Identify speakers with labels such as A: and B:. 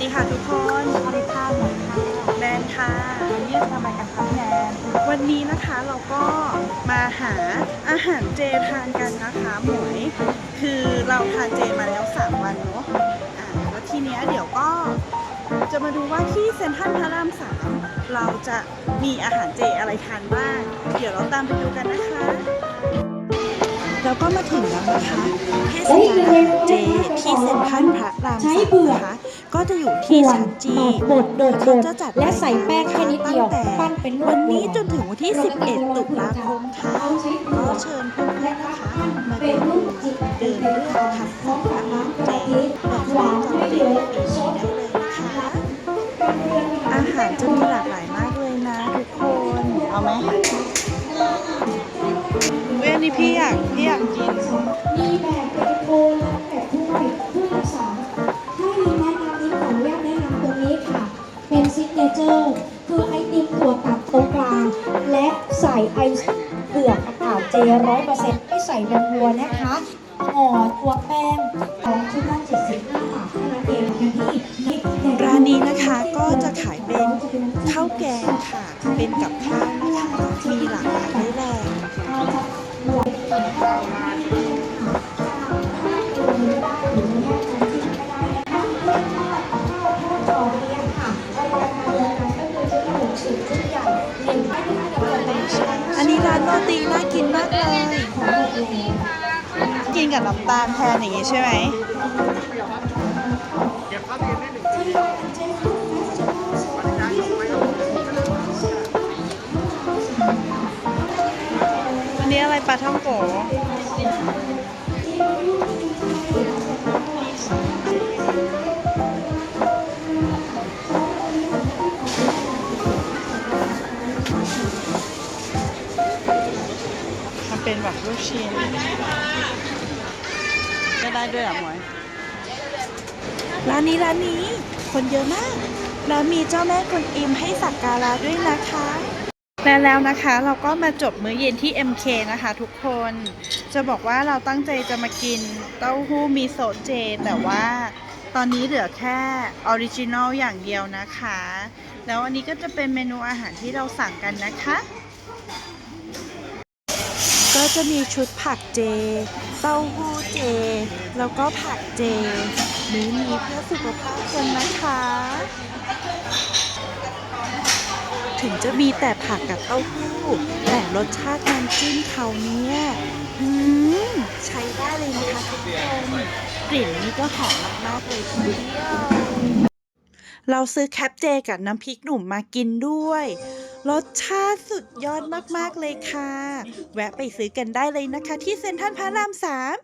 A: ดีค่ะทุกคน
B: สวัสดีค่ะหมอค่ะ
A: แนนค่ะ
B: วันนี้จะทำอะไรกันคะพี่แนน
A: วันนี้นะคะเราก็มาหาอาหารเจทานกันนะคะหมวย คือเราทานเจมาแล้ว3วันเนาะอ่าแล้วทีเนี้ยเดี๋ยวก็จะมาดูว่าที่เซ็นทรัลพระรามสามเราจะมีอาหารเจอะไรทานบ้าง เดี๋ยวเราตามไปดูกันนะคะ แล้วก็มาถึงแล้วนะคะเทศกาลอาหารเจที่เซ็นทรัลพระรามสามนะคะ ก็จะอยู่ที่ชั้นจี
B: บดโดดโด
A: เขา
B: ด
A: จะจัด
B: และใส่แป้งแค่นิดเดียว
A: ตั้งแต่
B: ปั้นเป็นรูป
A: วันนี้
B: บัว
A: จนถึงวันที่ 11 ตุลาคมค่ะก็เชิญเพื่อนๆนะคะมาเดินดูเดินเลือกทำของอาหารเจแบบหวานไม่เดือดปีนี้ได้เลยนะคะอาหารจะมีหลากหลายมากเลยนะทุกคน เอาไหมเว้ยอันนี้พี่อยากพี่อยากกิน
C: มีแบบเป็นโค ใส่ไอเปลือกอากาศเจร้อยเปอร์เซ็นต์ไม่ใส่นมวัวนะคะห่อตัวแป้งของชุดละ75บาทเท่านั้นเองนี่
A: ร้านนี้นะคะก็จะขายเป็นข้าวแกงค่ะ เป็นกับ กิ
C: น
A: มากเลยกินกับน้ำตาลแทนอย่างงี้ใช่ไหมวันนี้อะไรปลาท่องโก เป็นแบบลูกชิ้นก็ได้ด้วยเหรอะหมวยร้านนี้ร้านนี้คนเยอะมากแล้วมีเจ้าแม่กวนอิมให้สักการะด้วยนะคะและแล้วนะคะเราก็มาจบมื้อเย็นที่ MK นะคะทุกคนจะบอกว่าเราตั้งใจจะมากินเต้าหู้มิโซะเจ แต่ว่าตอนนี้เหลือแค่ออริจินอลอย่างเดียวนะคะ แล้วอันนี้ก็จะเป็นเมนูอาหารที่เราสั่งกันนะคะก็ จะมีชุดผักเจ เต้าหู้เจ แล้วก็ผักเจมื้อนี้เพื่อสุขภาพกันนะคะ ถึงจะมีแต่ผักกับเต้าหู้ แต่รสชาติน้ำจิ้มเขาเนี่ยอืมใช้ได้เลยนะคะทุกคนกลิ่นนี้ก็หอมมากๆเลยทีเดียวเราซื้อแคปเจกับน้ำพริกหนุ่มมากินด้วย รสชาติสุดยอดมาก ๆ เลยค่ะ แวะไปซื้อกันได้เลยนะคะที่เซ็นทรัลพระรามสาม